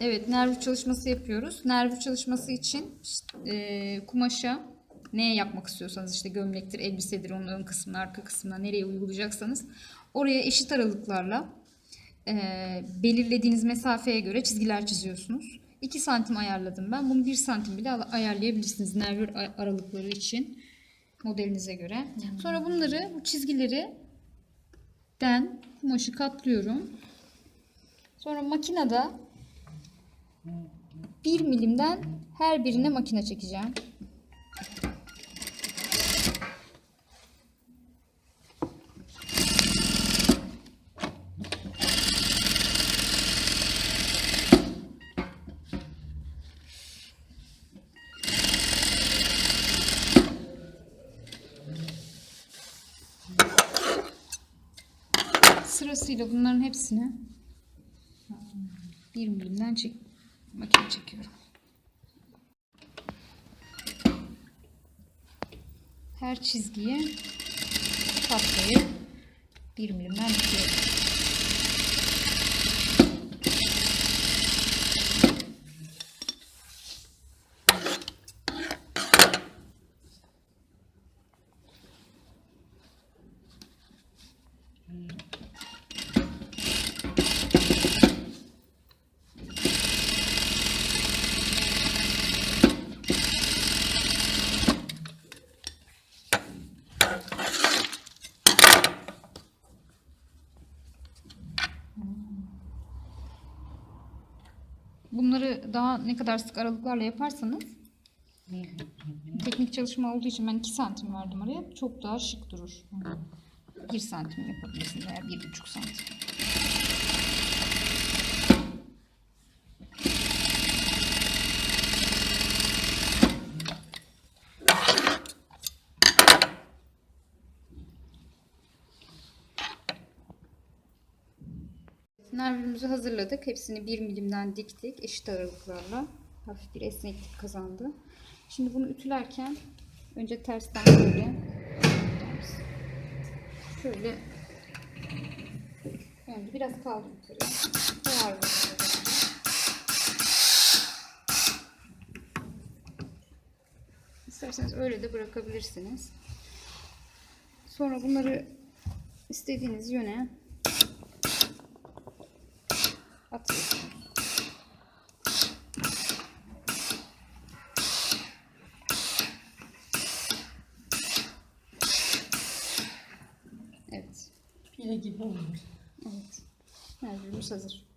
Evet, nerv çalışması yapıyoruz. Nerv çalışması için e, kumaşa ne yapmak istiyorsanız işte gömlektir, elbisedir, onun ön kısmına, arka kısmına nereye uygulayacaksanız oraya eşit aralıklarla e, belirlediğiniz mesafeye göre çizgiler çiziyorsunuz. 2 santim ayarladım ben. Bunu 1 santim bile ayarlayabilirsiniz nerv a- aralıkları için modelinize göre. Sonra bunları bu çizgileri den kumaşı katlıyorum. Sonra makinede 1 milimden her birine makine çekeceğim. Sırasıyla bunların hepsini 1 milimden çek makine çekiyorum. Her çizgiye katlayıp 1 milimden bitiyorum. Bunları daha ne kadar sık aralıklarla yaparsanız teknik çalışma olduğu için ben 2 santim verdim araya. Çok daha şık durur. 1 santim yapabilirsiniz veya 1,5 santim. Nervimizi hazırladık. Hepsini 1 milimden diktik. Eşit aralıklarla. Hafif bir esneklik kazandı. Şimdi bunu ütülerken önce tersten böyle şöyle yani biraz. Koyar bunu. İsterseniz öyle de bırakabilirsiniz. Sonra bunları istediğiniz yöne atıyorsunuz. Evet. Pile gibi olmuş. Evet. Nervimiz hazır.